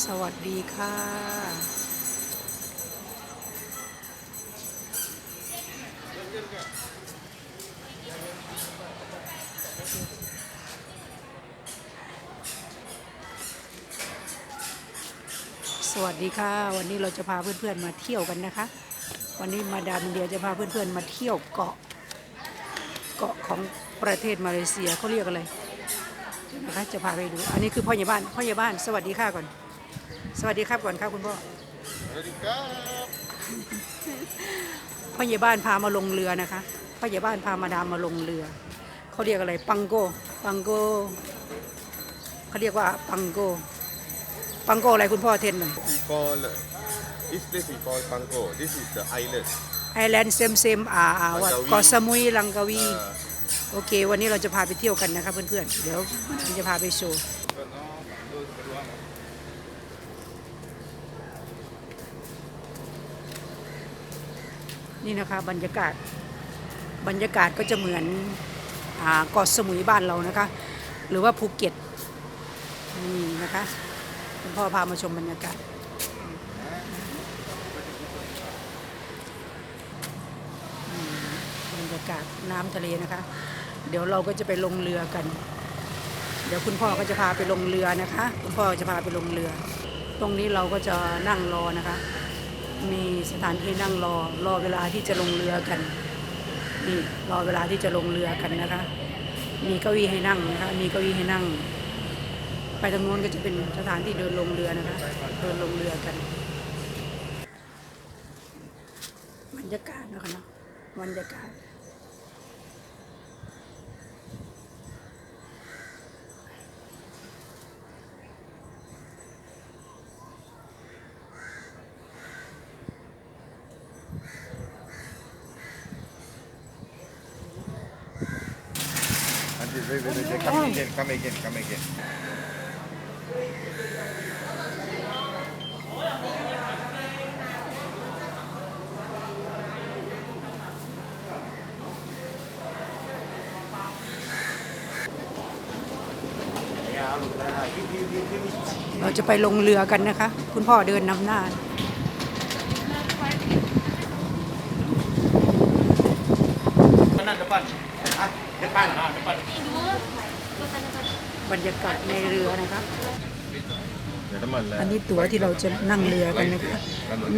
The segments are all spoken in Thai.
สวัสดีค่ะ สวัสดีค่ะ วันนี้เราจะพาเพื่อนๆมาเที่ยวกันนะคะ วันนี้มาดามเดียจะพาเพื่อนๆมาเที่ยวเกาะ เกาะของประเทศมาเลเซียเขาเรียกอะไรเดี๋ยนะคะจะพาไปดู อันนี้คือพ่อใหญ่บ้าน พ่อใหญ่บ้าน สวัสดีค่ะก่อน สวัสดีครับก่อนครับคุณพ่อ สวัสดีครับพ่อใหญ่บ้านพามาลงเรือนะคะพ่อใหญ่บ้านพามาดามมาลงเรือ เขาเรียกอะไรปังโกปังโกเขาเรียกว่าปังโกปังโกอะไรคุณพ่อเทนหน่อย We call this place we call Pangko. This is the island. ไอแลนด์เซมเซมอ่าอ่าวัดลังกาวี เกาะสมุยลังกาวี Uh, โอเค วันนี้เราจะพาไปเที่ยวกันนะครับเพื่อนๆ เดี๋ยวมันจะพาไปโชว์ นี่นะคะบรรยากาศบรรยากาศก็จะเหมือนเกาะสมุยบ้านเรานะคะ หรือว่าภูเก็ตนี่นะคะคุณพ่อพามาชมบรรยากาศบรรยากาศน้ำทะเลนะคะ เดี๋ยวเราก็จะไปลงเรือกัน เดี๋ยวคุณพ่อก็จะพาไปลงเรือนะคะ คุณพ่อจะพาไปลงเรือ ตรงนี้เราก็จะนั่งรอนะคะ มีสถานที่นั่งรอรอเวลาที่จะลงเรือกันนี่รอเวลาที่จะลงเรือกันนะคะ มีเก้าอี้ให้นั่งนะคะมีเก้าอี้ให้นั่ง ไปทางโน้นก็จะเป็นสถานที่เดินลงเรือนะคะเดินลงเรือกันบรรยากาศนะคะเนาะบรรยากาศ and this, wait, wait, wait, come again, come again, come again. เราจะไปลงเรือกันนะคะ คุณพ่อเดินนำหน้า Kanan depan. Ah, depan. Ah, depan. บรรยากาศในเรือนะคะอันนี้ตั๋วที่เราจะนั่งเรือกันนะคะ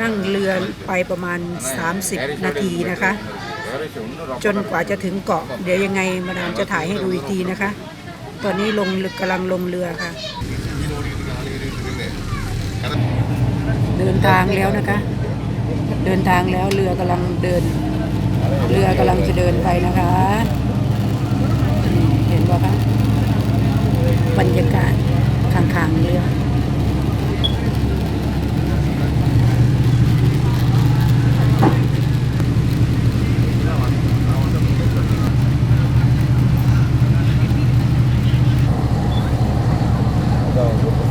นั่งเรือไปประมาณ 30 นาทีนะคะ จนกว่าจะถึงเกาะ เดี๋ยวยังไงมาดามจะถ่ายให้ดูอีกทีนะคะ ตอนนี้ลงกำลังลงเรือค่ะ เดินทางแล้วนะคะ เดินทางแล้วเรือกำลังเดิน เรือกำลังจะเดินไปนะคะนี่เห็นป่ะคะ บรรยากาศข้างๆเรือ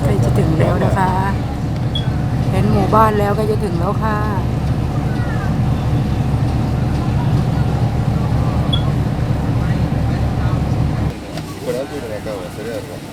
ใกล้จะถึงแล้วนะคะ เห็นหมู่บ้านแล้วก็จะถึงแล้วค่ะ Por alto me acabo de hacer eso. La final es Nikki, ¿no?